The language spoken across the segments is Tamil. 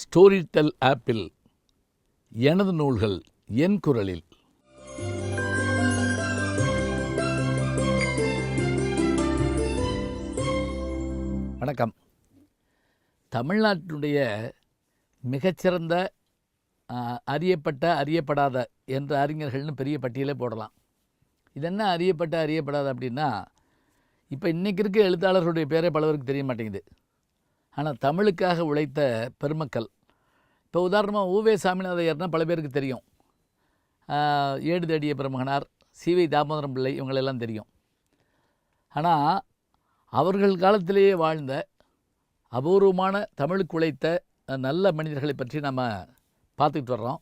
ஸ்டோரிடெல் ஆப்பில் எனது நூல்கள் என் குரலில். வணக்கம். தமிழ்நாட்டினுடைய மிகச்சிறந்த அறியப்பட்ட அறியப்படாத என்ற அறிஞர்கள்னு பெரிய பட்டியலே போடலாம். இது என்ன அறியப்பட்ட அறியப்படாத அப்படின்னா இப்போ இன்றைக்கி இருக்க எழுத்தாளர்களுடைய பேரே பலவருக்கு தெரிய மாட்டேங்குது. ஆனால் தமிழுக்காக உழைத்த பெருமக்கள். இப்போ உதாரணமாக ஊவே சாமிநாதையர்னால் பல பேருக்கு தெரியும். ஏடு தேடிய பெருமகனார் சிவை தாமோதரம் பிள்ளை இவங்களெல்லாம் தெரியும். ஆனால் அவர்கள் காலத்திலேயே வாழ்ந்த அபூர்வமான தமிழுக்கு உழைத்த நல்ல மனிதர்களை பற்றி நம்ம பார்த்துக்கிட்டு வர்றோம்.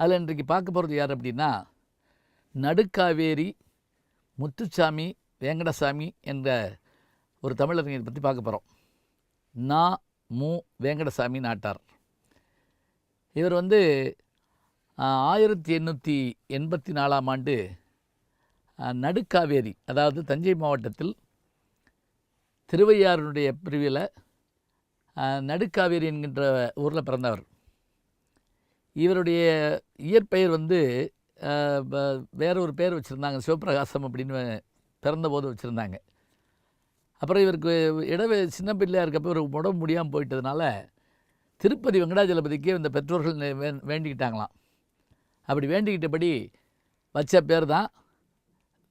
அதில் இன்றைக்கு பார்க்க போகிறது யார் அப்படின்னா நடுக்காவேரி முத்துச்சாமி வேங்கடசாமி என்ற ஒரு தமிழறிஞரை பற்றி பார்க்க போகிறோம் நா மு வேங்கடசாமி நாட்டார். இவர் வந்து ஆயிரத்தி எண்ணூற்றி எண்பத்தி நாலாம் ஆண்டு நடுக்காவேரி அதாவது தஞ்சை மாவட்டத்தில் திருவையாறுனுடைய பிரிவில் நடுக்காவேரி என்கின்ற ஊரில் பிறந்தவர். இவருடைய இயற்பெயர் வந்து வேற ஒரு பேர் வச்சுருந்தாங்க சிவபிரகாசம் அப்படின்னு பிறந்தபோது வச்சுருந்தாங்க. அப்புறம் இவருக்கு இடவே சின்ன பிள்ளையாக இருக்கப்போ இவருக்கு உடம்பு முடியாமல் போயிட்டதுனால திருப்பதி வெங்கடாஜலபதிக்கு இந்த பெற்றோர்கள் வே வேண்டிக்கிட்டாங்களாம். அப்படி வேண்டிக்கிட்டபடி வச்ச பேர் தான்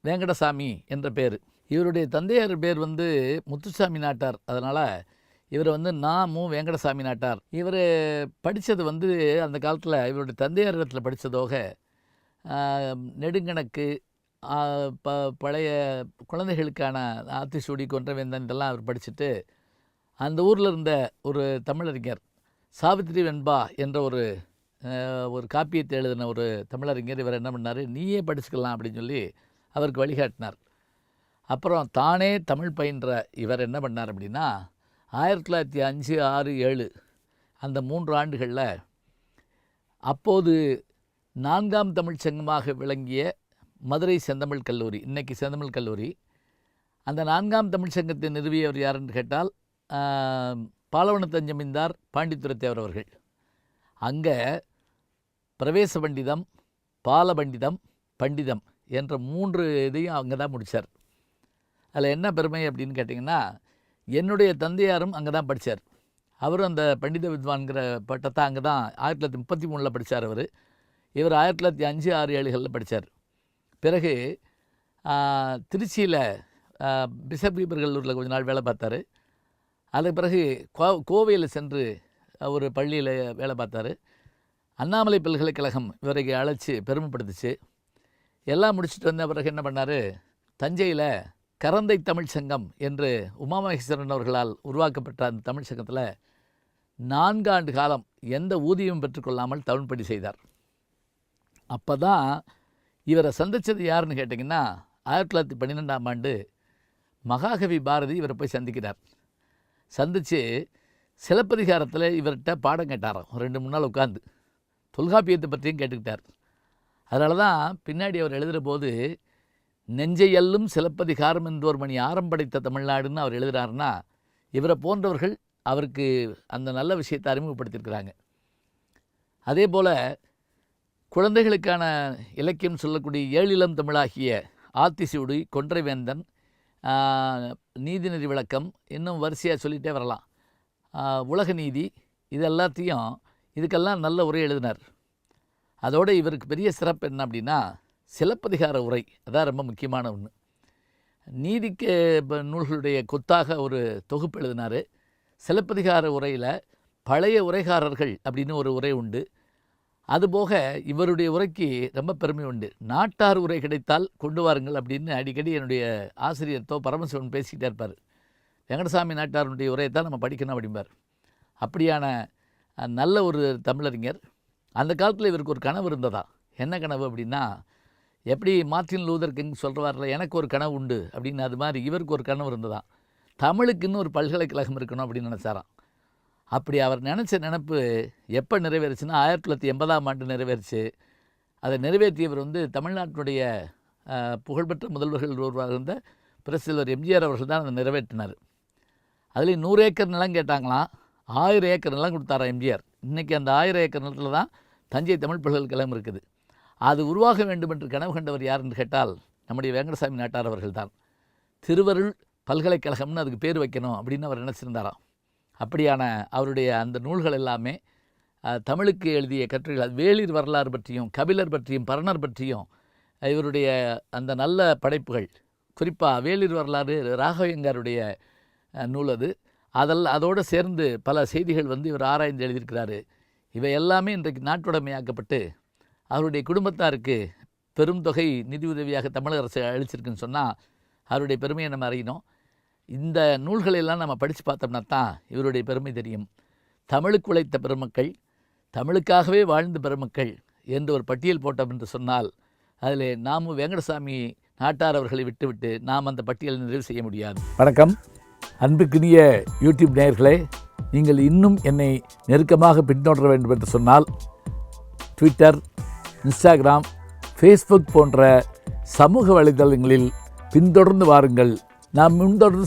வேங்கடசாமி என்ற பேர். இவருடைய தந்தையார் பேர் வந்து முத்துசாமி நாட்டார். அதனால் இவர் வந்து நாமும் மு வேங்கடசாமி நாட்டார். இவர் படித்தது வந்து அந்த காலத்தில் இவருடைய தந்தையார் இடத்துல படித்ததோக நெடுங்கணக்கு ப பழைய குழந்தைகளுக்கான ஆத்திசூடி கொன்றவேந்தன் இதெல்லாம் அவர் படிச்சுட்டு அந்த ஊரில் இருந்த ஒரு தமிழறிஞர் சாவித்திரி வெண்பா என்ற ஒரு ஒரு காப்பியத்தை எழுதின ஒரு தமிழறிஞர் இவர் என்ன பண்ணார் நீயே படிச்சுக்கலாம் அப்படின்னு சொல்லி அவருக்கு வழிகாட்டினார். அப்புறம் தானே தமிழ் பயின்ற இவர் என்ன பண்ணார் அப்படின்னா ஆயிரத்தி தொள்ளாயிரத்தி அஞ்சு ஆறு ஏழு அந்த மூன்று ஆண்டுகளில் அப்போது நான்காம் தமிழ்ச்சங்கமாக விளங்கிய மதுரை செந்தமிழ் கல்லூரி இன்றைக்கி செந்தமிழ் கல்லூரி. அந்த நான்காம் தமிழ் சங்கத்தை நிறுவியவர் யாருன்னு கேட்டால் ஆஹ், பாலவனத்தன் தேவர் அவர்கள். அங்கே பிரவேச பண்டிதம் பால பண்டிதம் பண்டிதம் என்ற மூன்று இதையும் அங்கே தான் முடித்தார் அதில் என்ன பெருமை அப்படின்னு கேட்டிங்கன்னா என்னுடைய தந்தையாரும் அங்கே தான் படித்தார் அவரும் அந்த பண்டித வித்வான்கிற பட்டத்தை அங்கே தான் ஆயிரத்தி தொள்ளாயிரத்தி முப்பத்தி மூணில் படித்தார் அவர். இவர் ஆயிரத்தி தொள்ளாயிரத்தி அஞ்சு ஆறு ஏழுகளில் படித்தார் பிறகு திருச்சியில் பிஷப் பீபர்களூரில் கொஞ்ச நாள் வேலை பார்த்தாரு. அதுக்கு பிறகு கோ கோவையில் சென்று ஒரு பள்ளியில் வேலை பார்த்தாரு. அண்ணாமலை பல்கலைக்கழகம் இவரை அழைச்சி பெருமைப்படுத்துச்சு. எல்லாம் முடிச்சுட்டு வந்த பிறகு என்ன பண்ணார்? தஞ்சையில் கரந்தை தமிழ் சங்கம் என்று உமாமகேஸ்வரன் அவர்களால் உருவாக்கப்பட்ட அந்த தமிழ் சங்கத்தில் நான்காண்டு காலம் எந்த ஊதியமும் பெற்றுக்கொள்ளாமல் தமிழ்படி செய்தார். அப்போ தான் இவரை சந்தித்தது யாருன்னு கேட்டிங்கன்னா ஆயிரத்தி தொள்ளாயிரத்தி பன்னிரெண்டாம் ஆண்டு மகாகவி பாரதி இவரை போய் சந்திக்கிறார். சந்தித்து சிலப்பதிகாரத்தில் இவர்கிட்ட பாடம் கேட்டாராம். ரெண்டு மூணு நாள் உட்காந்து தொல்காப்பியத்தை பற்றியும் கேட்டுக்கிட்டார். அதனால தான் பின்னாடி அவர் எழுதுகிற போது நெஞ்சையல்லும் சிலப்பதிகாரம் என்றோர் மணி ஆரம் படைத்த தமிழ்நாடுன்னு அவர் எழுதுகிறாருன்னா இவரை போன்றவர்கள் அவருக்கு அந்த நல்ல விஷயத்தை அறிமுகப்படுத்தியிருக்கிறாங்க. அதே போல் குழந்தைகளுக்கான இலக்கியம் சொல்லக்கூடிய ஏழிலம் தமிழாகிய ஆத்திசூடி கொன்றைவேந்தன் நீதிநெறி விளக்கம் இன்னும் வரிசையாக சொல்லிகிட்டே வரலாம். உலக நீதி இது எல்லாத்தையும் இதுக்கெல்லாம் நல்ல உரை எழுதினார். அதோடு இவருக்கு பெரிய சிறப்பு என்ன அப்படின்னா சிலப்பதிகார உரை. அதான் ரொம்ப முக்கியமான ஒன்று நீதிக்கு இப்போ நூல்களுடைய கொத்தாக ஒரு தொகுப்பு எழுதினார். சிலப்பதிகார உரையில் பழைய உரைகாரர்கள் அப்படின்னு ஒரு உரை உண்டு. அதுபோக இவருடைய உரைக்கு ரொம்ப பெருமை உண்டு. நாட்டார் உரை கிடைத்தால் கொண்டு வாருங்கள் அப்படின்னு அடிக்கடி என்னுடைய ஆசிரியர் தோ. பரமசிவன் பேசிக்கிட்டே இருப்பார். வெங்கடசாமி நாட்டாருடைய உரையை தான் நம்ம படிக்கணும் அப்படிம்பார். அப்படியான நல்ல ஒரு தமிழறிஞர். அந்த காலத்தில் இவருக்கு ஒரு கனவு இருந்ததா? என்ன கனவு அப்படின்னா எப்படி மார்ட்டின் லூதர் கிங் சொல்கிறார்ல எனக்கு ஒரு கனவு உண்டு அப்படின்னு அது மாதிரி இவருக்கு ஒரு கனவு இருந்ததாம் தமிழுக்குன்னு ஒரு பல்கலைக்கழகம் இருக்கணும் அப்படின்னு நினச்சாராம். அப்படி அவர் நினச்ச நினப்பு எப்போ நிறைவேறுச்சுன்னா ஆயிரத்தி தொள்ளாயிரத்தி எண்பதாம் ஆண்டு நிறைவேறுச்சு. அதை நிறைவேற்றியவர் வந்து தமிழ்நாட்டினுடைய புகழ்பெற்ற முதல்வர்கள் ஒருவராக இருந்த பிரசிலர் எம்ஜிஆர் அவர்கள் தான் அதை நிறைவேற்றினார். அதுலேயும் நூறு ஏக்கர் நிலம் கேட்டாங்களாம். ஆயிரம் ஏக்கர் நிலம் கொடுத்தாராம் எம்ஜிஆர். இன்றைக்கி அந்த ஆயிரம் ஏக்கர் நிலத்தில் தான் தஞ்சை தமிழ் பல்கலைக்கழகம் இருக்குது. அது உருவாக வேண்டும் என்று கனவு கண்டவர் யார் என்று கேட்டால் நம்முடைய வெங்கடசாமி நாட்டார் அவர்கள் தான். திருவருள் பல்கலைக்கழகம்னு அதுக்கு பேர் வைக்கணும் அப்படின்னு அவர் நினச்சிருந்தாராம். அப்படியான அவருடைய அந்த நூல்கள் எல்லாமே தமிழுக்கு எழுதிய கட்டுரைகள் வேளிர் வரலாறு பற்றியும் கபிலர் பற்றியும் பரணர் பற்றியும் இவருடைய அந்த நல்ல படைப்புகள் குறிப்பாக வேளிர் வரலாறு ராகவேங்கருடைய நூல் அது. அதில் அதோடு சேர்ந்து பல செய்திகள் வந்து இவர் ஆராய்ந்து எழுதியிருக்கிறாரு. இவை எல்லாமே இன்றைக்கு நாட்டுடைமையாக்கப்பட்டு அவருடைய குடும்பத்தாருக்கு பெரும் தொகை நிதி உதவியாக தமிழக அரசு அளிச்சிருக்குன்னு சொன்னால் அவருடைய பெருமையை நம்ம அறியணும். இந்த நூல்களையெல்லாம் நம்ம படித்து பார்த்தோம்னா தான் இவருடைய பெருமை தெரியும். தமிழுக்கு உழைத்த பெருமக்கள் தமிழுக்காகவே வாழ்ந்த பெருமக்கள் என்று ஒரு பட்டியல் போட்டோம் என்று சொன்னால் அதில் நாமும் வெங்கடசாமி நாட்டார் அவர்களை விட்டுவிட்டு நாம் அந்த பட்டியலை நிறைவு செய்ய முடியாது. வணக்கம். அன்புக்குரிய யூடியூப் நேயர்களே நீங்கள் இன்னும் என்னை நெருக்கமாக பின்தொடர வேண்டும் என்று சொன்னால் ட்விட்டர் இன்ஸ்டாகிராம் ஃபேஸ்புக் போன்ற சமூக வலைதளங்களில் பின்தொடர்ந்து வாருங்கள். நாம் முன்தொடர்ந்து